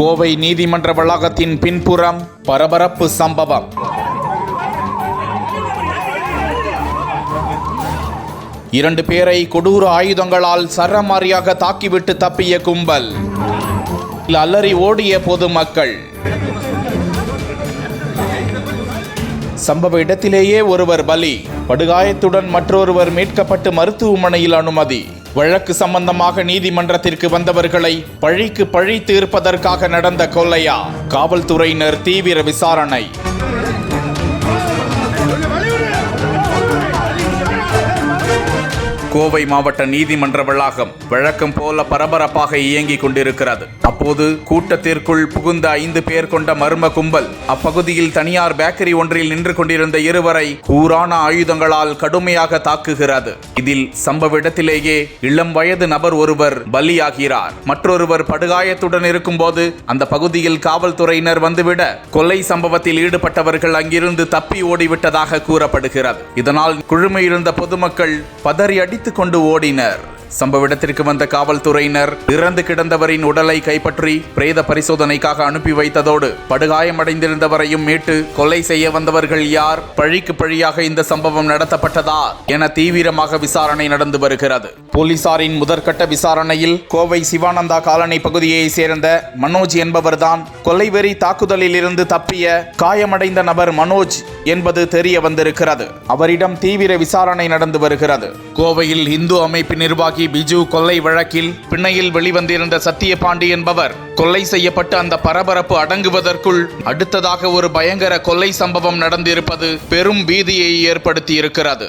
கோவை நீதிமன்ற வளாகத்தின் பின்புறம் பரபரப்பு சம்பவம். இரண்டு பேரை கொடூர ஆயுதங்களால் சரமாரியாக தாக்கிவிட்டு தப்பிய கும்பல். அலறி ஓடிய பொதுமக்கள். சம்பவ இடத்திலேயே ஒருவர் பலி. படுகாயத்துடன் மற்றொருவர் மீட்கப்பட்டு மருத்துவமனையில் அனுமதி. வழக்கு சம்பந்தமாக நீதிமன்றத்திற்கு வந்தவர்களை பழிக்கு பழி தீர்ப்பதற்காக நடந்த கொல்லையா காவல்துறையினர் தீவிர விசாரணை. கோவை மாவட்ட நீதிமன்ற வளாகம் வழக்கம் போல பரபரப்பாக இயங்கிக் கொண்டிருக்கிறது. அப்போது கூட்டத்திற்குள் புகுந்த ஐந்து பேர் கொண்ட மர்ம கும்பல் அப்பகுதியில் தனியார் பேக்கரி ஒன்றில் நின்று கொண்டிருந்த இருவரை கூறான ஆயுதங்களால் கடுமையாக தாக்குகிறது. இதில் சம்பவ இடத்திலேயே இளம் வயது நபர் ஒருவர் பலியாகிறார். மற்றொருவர் படுகாயத்துடன் இருக்கும்போது அந்த பகுதியில் காவல்துறையினர் வந்துவிட கொலை சம்பவத்தில் ஈடுபட்டவர்கள் அங்கிருந்து தப்பி ஓடிவிட்டதாக கூறப்படுகிறது. இதனால் குழுமையிருந்த பொதுமக்கள் பதறி அடித்துக் கொண்டு ஓடினர். சம்பவ இடத்திற்கு வந்த காவல்துறையினர் இறந்து கிடந்தவரின் உடலை கைப்பற்றி பிரேத பரிசோதனைக்காக அனுப்பி வைத்ததோடு படுகாயமடைந்திருந்தவரையும் மீட்டு கொலை செய்ய வந்தவர்கள் யார்? பழிக்கு பழியாக இந்த சம்பவம் நடத்தப்பட்டதா? என தீவிரமாக விசாரணை நடந்து வருகிறது. போலீசாரின் முதற்கட்ட விசாரணையில் கோவை சிவானந்தா காலனி பகுதியை சேர்ந்த மனோஜ் என்பவர்தான் கொலைவெறி தாக்குதலில் இருந்து தப்பிய காயமடைந்த நபர் மனோஜ் என்பது தெரிய வந்திருக்கிறது. அவரிடம் தீவிர விசாரணை நடந்து வருகிறது. கோவையில் இந்து அமைப்பு நிர்வாகி பிஜு கொள்ளை வழக்கில் பிணையில் வெளிவந்திருந்த சத்தியபாண்டி என்பவர் கொலை செய்யப்பட்ட அந்த பரபரப்பு அடங்குவதற்குள் அடுத்ததாக ஒரு பயங்கர கொலை சம்பவம் நடந்திருப்பது பெரும் பீதியை ஏற்படுத்தி இருக்கிறது